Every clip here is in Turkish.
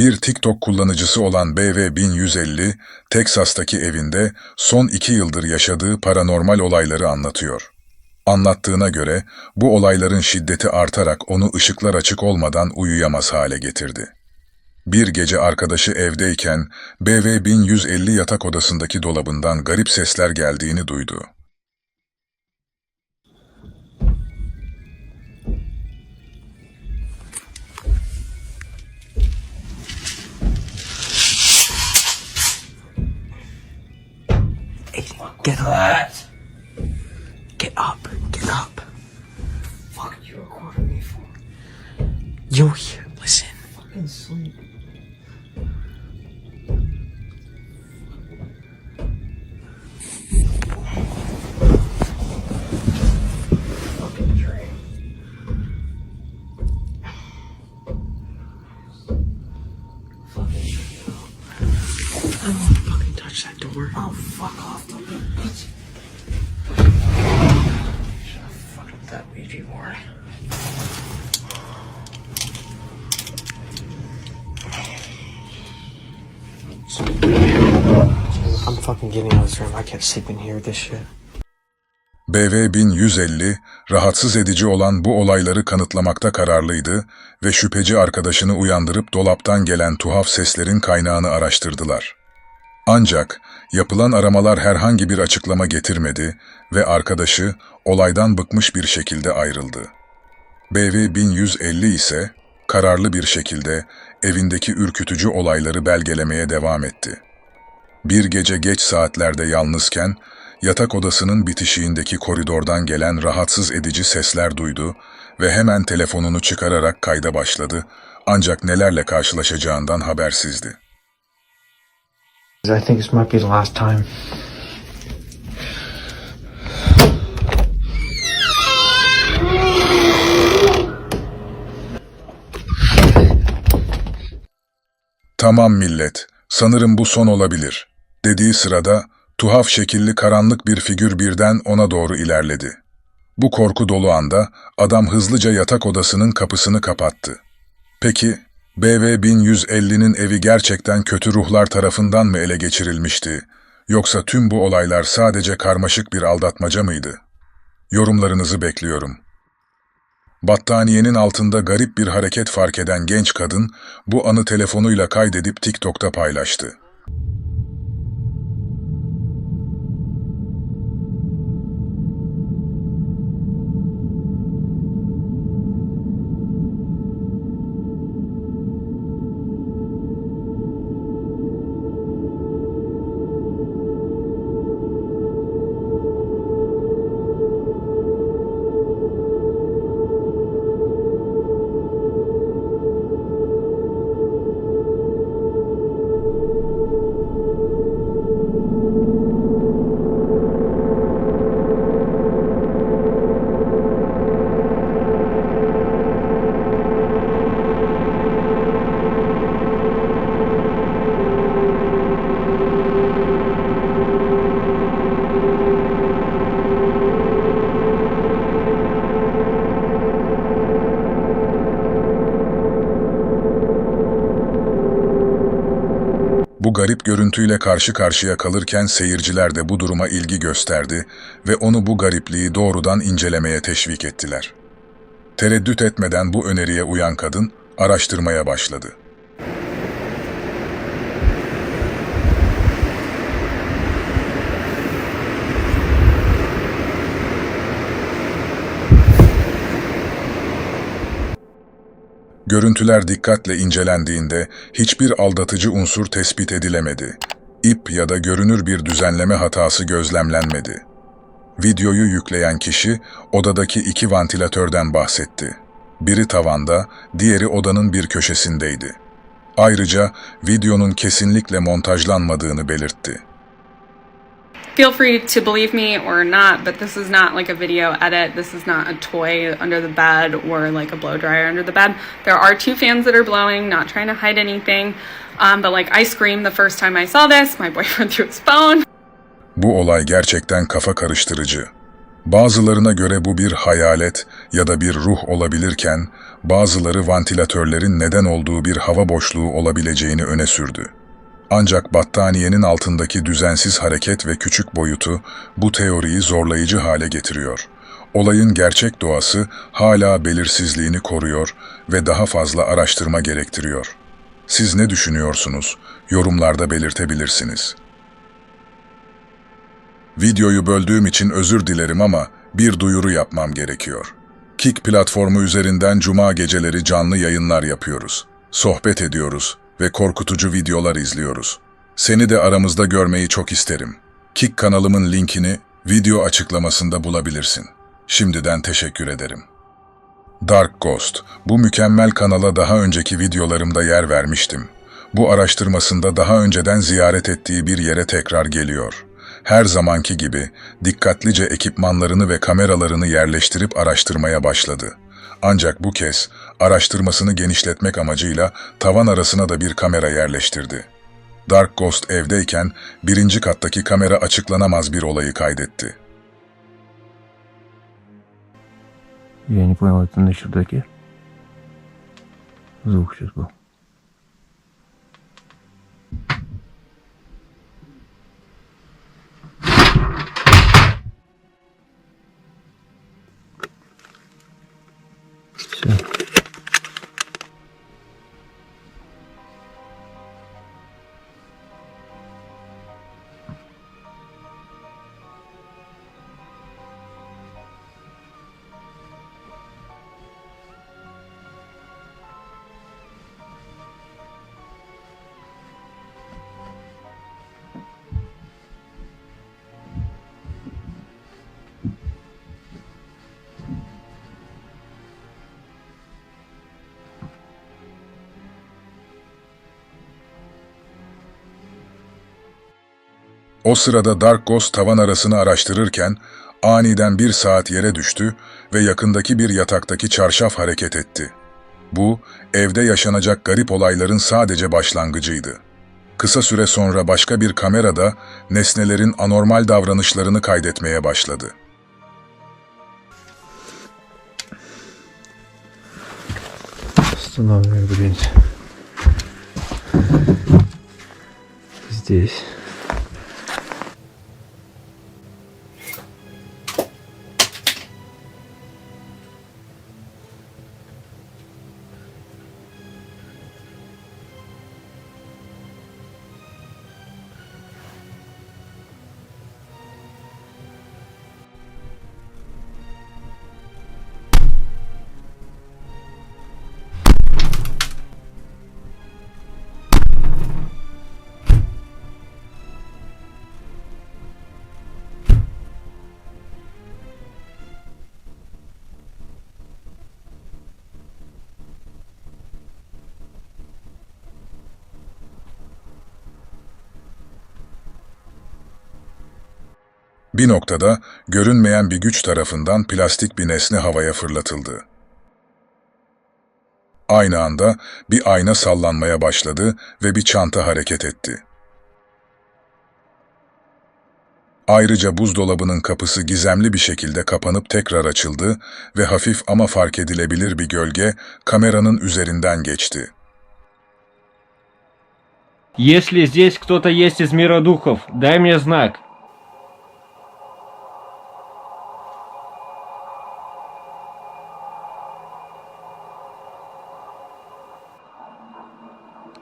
Bir TikTok kullanıcısı olan BV1150, Teksas'taki evinde son iki yıldır yaşadığı paranormal olayları anlatıyor. Anlattığına göre bu olayların şiddeti artarak onu ışıklar açık olmadan uyuyamaz hale getirdi. Bir gece arkadaşı evdeyken BV1150 yatak odasındaki dolabından garip sesler geldiğini duydu. Aiden, get up. Get up. Get up. Fuck you recording me for? You're here. Listen. Fucking sleep. I'm fucking getting out of this room. I can't sleep in here with this shit. BV1150, rahatsız edici olan bu olayları kanıtlamakta kararlıydı ve şüpheci arkadaşını uyandırıp dolaptan gelen tuhaf seslerin kaynağını araştırdılar. Ancak yapılan aramalar herhangi bir açıklama getirmedi ve arkadaşı olaydan bıkmış bir şekilde ayrıldı. BV1150 ise kararlı bir şekilde evindeki ürkütücü olayları belgelemeye devam etti. Bir gece geç saatlerde yalnızken yatak odasının bitişiğindeki koridordan gelen rahatsız edici sesler duydu ve hemen telefonunu çıkararak kayda başladı ancak nelerle karşılaşacağından habersizdi. I think this might be the last time. Tamam millet, sanırım bu son olabilir. Dediği sırada tuhaf şekilli karanlık bir figür birden ona doğru ilerledi. Bu korku dolu anda adam hızlıca yatak odasının kapısını kapattı. Peki, BV1150'nin evi gerçekten kötü ruhlar tarafından mı ele geçirilmişti? Yoksa tüm bu olaylar sadece karmaşık bir aldatmaca mıydı? Yorumlarınızı bekliyorum. Battaniyenin altında garip bir hareket fark eden genç kadın bu anı telefonuyla kaydedip TikTok'ta paylaştı. Görüntüyle karşı karşıya kalırken seyirciler de bu duruma ilgi gösterdi ve onu bu garipliği doğrudan incelemeye teşvik ettiler. Tereddüt etmeden bu öneriye uyan kadın araştırmaya başladı. Görüntüler dikkatle incelendiğinde hiçbir aldatıcı unsur tespit edilemedi. İp ya da görünür bir düzenleme hatası gözlemlenmedi. Videoyu yükleyen kişi odadaki iki vantilatörden bahsetti. Biri tavanda, diğeri odanın bir köşesindeydi. Ayrıca videonun kesinlikle montajlanmadığını belirtti. Feel free to believe me or not, but this is not like a video edit. This is not a toy under the bed or like a blow dryer under the bed. There are two fans that are blowing, not trying to hide anything. Um, but like I screamed the first time I saw this. My boyfriend threw his phone. Bu olay gerçekten kafa karıştırıcı. Bazılarına göre bu bir hayalet ya da bir ruh olabilirken, bazıları vantilatörlerin neden olduğu bir hava boşluğu olabileceğini öne sürdü. Ancak battaniyenin altındaki düzensiz hareket ve küçük boyutu bu teoriyi zorlayıcı hale getiriyor. Olayın gerçek doğası hala belirsizliğini koruyor ve daha fazla araştırma gerektiriyor. Siz ne düşünüyorsunuz? Yorumlarda belirtebilirsiniz. Videoyu böldüğüm için özür dilerim ama bir duyuru yapmam gerekiyor. Kick platformu üzerinden cuma geceleri canlı yayınlar yapıyoruz. Sohbet ediyoruz ve korkutucu videolar izliyoruz. Seni de aramızda görmeyi çok isterim. Kick kanalımın linkini video açıklamasında bulabilirsin. Şimdiden teşekkür ederim. Dark Ghost, bu mükemmel kanala daha önceki videolarımda yer vermiştim. Bu araştırmasında daha önceden ziyaret ettiği bir yere tekrar geliyor. Her zamanki gibi dikkatlice ekipmanlarını ve kameralarını yerleştirip araştırmaya başladı. Ancak bu kez araştırmasını genişletmek amacıyla tavan arasına da bir kamera yerleştirdi. Dark Ghost evdeyken birinci kattaki kamera açıklanamaz bir olayı kaydetti. Я не понял, это на чердаке? Звук сейчас был. O sırada Dark Ghost tavan arasını araştırırken aniden bir saat yere düştü ve yakındaki bir yataktaki çarşaf hareket etti. Bu, evde yaşanacak garip olayların sadece başlangıcıydı. Kısa süre sonra başka bir kamerada nesnelerin anormal davranışlarını kaydetmeye başladı. Останавливаю где-нибудь. Здесь. Bir noktada görünmeyen bir güç tarafından plastik bir nesne havaya fırlatıldı. Aynı anda bir ayna sallanmaya başladı ve bir çanta hareket etti. Ayrıca buzdolabının kapısı gizemli bir şekilde kapanıp tekrar açıldı ve hafif ama fark edilebilir bir gölge kameranın üzerinden geçti. Если здесь кто-то есть из мира духов, дай мне знак.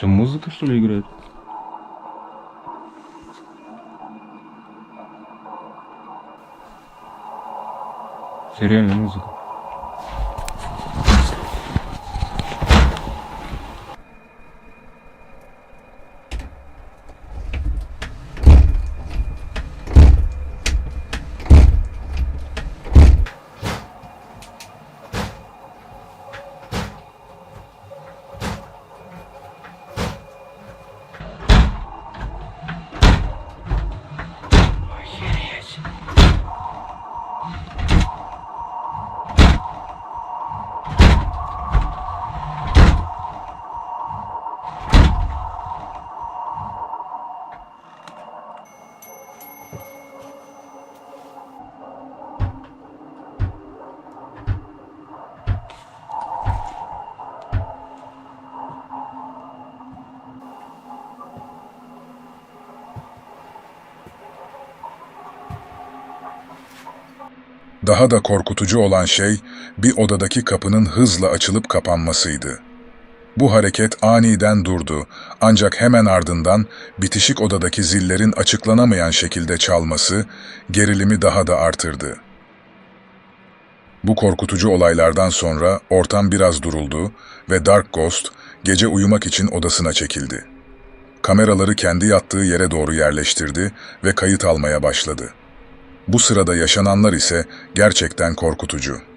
Это музыка что ли играет? Это реально музыка. Daha da korkutucu olan şey bir odadaki kapının hızla açılıp kapanmasıydı. Bu hareket aniden durdu ancak hemen ardından bitişik odadaki zillerin açıklanamayan şekilde çalması gerilimi daha da artırdı. Bu korkutucu olaylardan sonra ortam biraz duruldu ve Dark Ghost gece uyumak için odasına çekildi. Kameraları kendi yattığı yere doğru yerleştirdi ve kayıt almaya başladı. Bu sırada yaşananlar ise gerçekten korkutucu.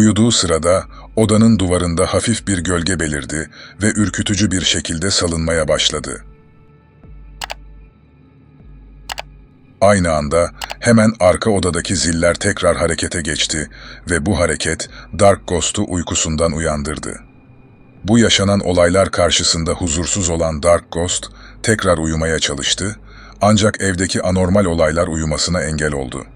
Uyuduğu sırada odanın duvarında hafif bir gölge belirdi ve ürkütücü bir şekilde salınmaya başladı. Aynı anda hemen arka odadaki ziller tekrar harekete geçti ve bu hareket Dark Ghost'u uykusundan uyandırdı. Bu yaşanan olaylar karşısında huzursuz olan Dark Ghost tekrar uyumaya çalıştı ancak evdeki anormal olaylar uyumasına engel oldu.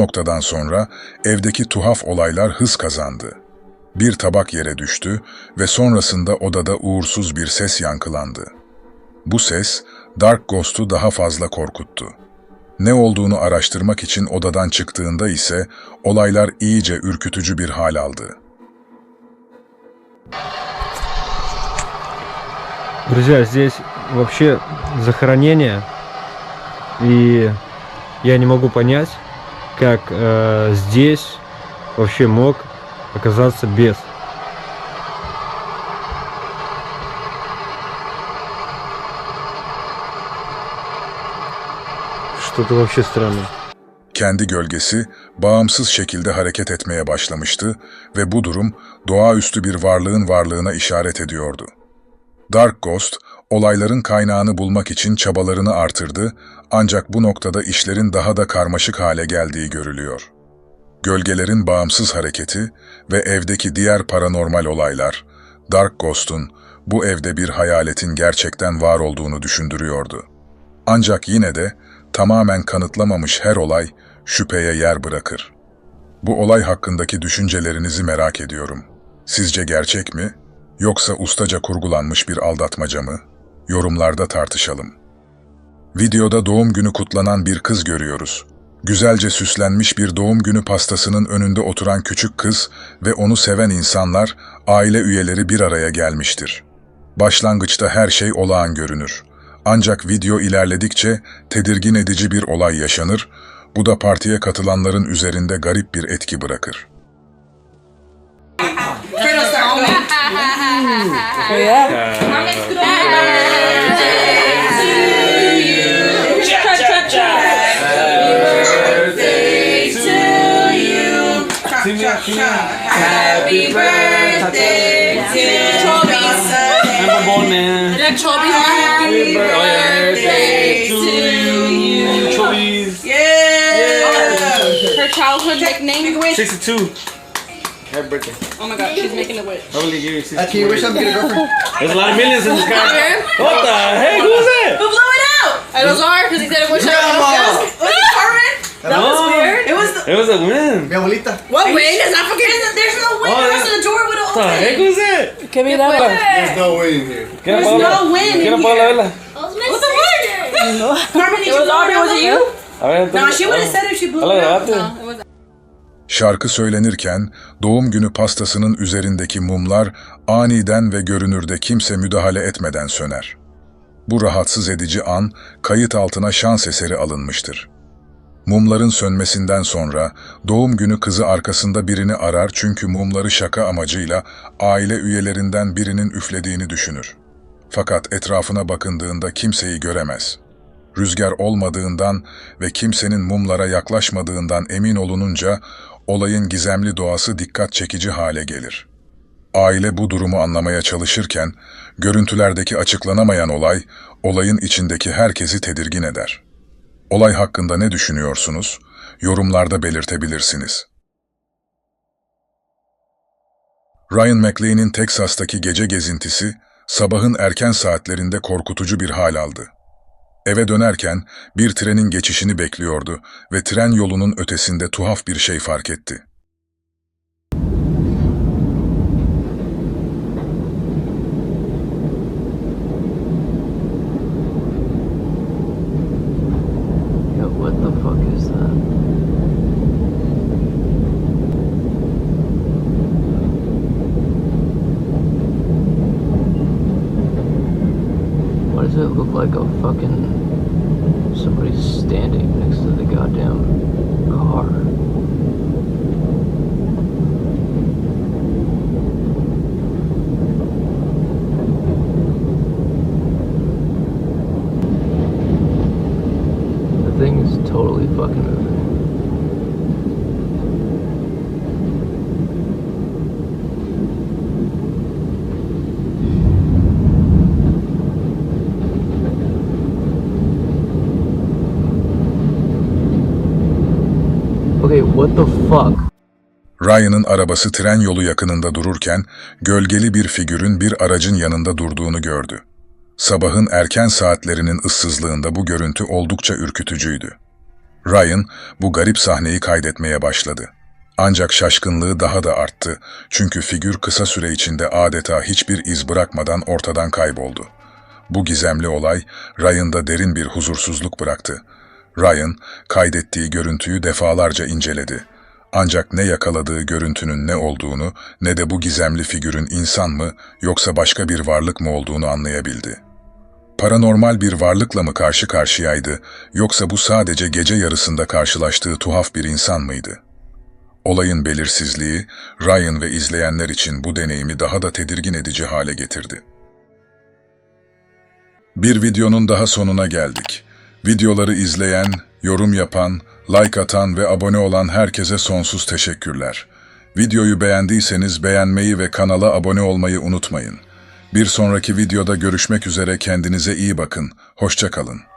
noktadan sonra evdeki tuhaf olaylar hız kazandı. Bir tabak yere düştü ve sonrasında odada uğursuz bir ses yankılandı. Bu ses Dark Ghost'u daha fazla korkuttu. Ne olduğunu araştırmak için odadan çıktığında ise olaylar iyice ürkütücü bir hal aldı. Друзья, здесь вообще захоронение, и я не могу понять, как э, здесь вообще мог оказаться бес. Что-то вообще странное. Kendi gölgesi bağımsız şekilde hareket etmeye başlamıştı ve bu durum doğaüstü bir varlığın varlığına işaret ediyordu. Dark Ghost, olayların kaynağını bulmak için çabalarını artırdı ancak bu noktada işlerin daha da karmaşık hale geldiği görülüyor. Gölgelerin bağımsız hareketi ve evdeki diğer paranormal olaylar, Dark Ghost'un bu evde bir hayaletin gerçekten var olduğunu düşündürüyordu. Ancak yine de tamamen kanıtlamamış her olay şüpheye yer bırakır. Bu olay hakkındaki düşüncelerinizi merak ediyorum. Sizce gerçek mi? Yoksa ustaca kurgulanmış bir aldatmaca mı? Yorumlarda tartışalım. Videoda doğum günü kutlanan bir kız görüyoruz. Güzelce süslenmiş bir doğum günü pastasının önünde oturan küçük kız ve onu seven insanlar, aile üyeleri bir araya gelmiştir. Başlangıçta her şey olağan görünür. Ancak video ilerledikçe tedirgin edici bir olay yaşanır, bu da partiye katılanların üzerinde garip bir etki bırakır. Like Chobis. Happy birthday to you. Yeah. Her childhood nickname. 62. Happy birthday. Oh my god, she's making a wish. I believe you. 62. Can you wish I'm getting a girlfriend? There's a lot of millions in this car. What the heck? Who's that? Who blew it out? It was R because he said it was Grandma. Was it Carmen? That was weird. It was. It was a win. Mi abuelita. What win? There's not fucking. There's no. Oh, the rest of the door would have What the heck opened. was that? Give me that one. There's no way in here. ¿Quién There's no win in ¿Quién apaga la here. vela? What the fuck? Carmen, did It you was blow Aubrey, it out? was it you? No, she would have said if she blew it out. No, it Şarkı söylenirken doğum günü pastasının üzerindeki mumlar aniden ve görünürde kimse müdahale etmeden söner. Bu rahatsız edici an kayıt altına şans eseri alınmıştır. Mumların sönmesinden sonra doğum günü kızı arkasında birini arar çünkü mumları şaka amacıyla aile üyelerinden birinin üflediğini düşünür. Fakat etrafına bakındığında kimseyi göremez. Rüzgar olmadığından ve kimsenin mumlara yaklaşmadığından emin olununca olayın gizemli doğası dikkat çekici hale gelir. Aile bu durumu anlamaya çalışırken görüntülerdeki açıklanamayan olay olayın içindeki herkesi tedirgin eder. Olay hakkında ne düşünüyorsunuz? Yorumlarda belirtebilirsiniz. Ryan McLean'in Teksas'taki gece gezintisi sabahın erken saatlerinde korkutucu bir hal aldı. Eve dönerken bir trenin geçişini bekliyordu ve tren yolunun ötesinde tuhaf bir şey fark etti. Is that? Does it look like a fucking Okay, what the fuck? Ryan'ın arabası tren yolu yakınında dururken gölgeli bir figürün bir aracın yanında durduğunu gördü. Sabahın erken saatlerinin ıssızlığında bu görüntü oldukça ürkütücüydü. Ryan bu garip sahneyi kaydetmeye başladı. Ancak şaşkınlığı daha da arttı çünkü figür kısa süre içinde adeta hiçbir iz bırakmadan ortadan kayboldu. Bu gizemli olay Ryan'da derin bir huzursuzluk bıraktı. Ryan kaydettiği görüntüyü defalarca inceledi. Ancak ne yakaladığı görüntünün ne olduğunu ne de bu gizemli figürün insan mı yoksa başka bir varlık mı olduğunu anlayabildi. Paranormal bir varlıkla mı karşı karşıyaydı yoksa bu sadece gece yarısında karşılaştığı tuhaf bir insan mıydı? Olayın belirsizliği Ryan ve izleyenler için bu deneyimi daha da tedirgin edici hale getirdi. Bir videonun daha sonuna geldik. Videoları izleyen, yorum yapan, like atan ve abone olan herkese sonsuz teşekkürler. Videoyu beğendiyseniz beğenmeyi ve kanala abone olmayı unutmayın. Bir sonraki videoda görüşmek üzere kendinize iyi bakın. Hoşça kalın.